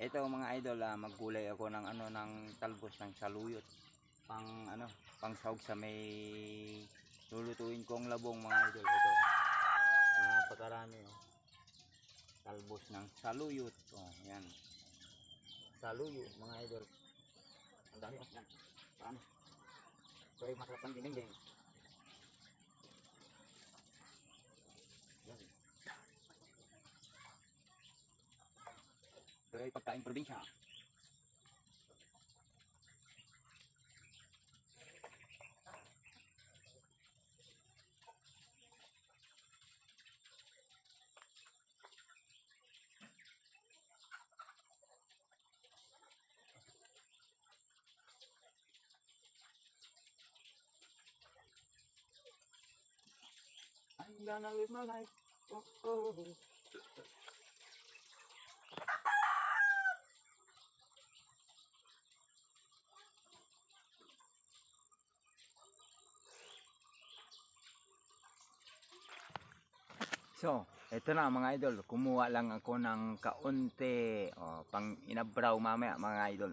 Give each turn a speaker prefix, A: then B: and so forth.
A: Ito mga idol, ah, maggulay ako ng ano ng talbos ng saluyot. Pang ano, pang sahog sa may lulutuin kong labong mga idol. Ito. Napakarami oh. Talbos ng saluyot. Oh, yan. Saluyot mga idol. Ang dami oh. Yan. Ay masarap ng dinding. Probinsya. I'm gonna live my life. Oh, oh, oh. So, ito na mga idol. Kumuha lang ako ng kaunti. O, pang inabraw mamaya mga idol.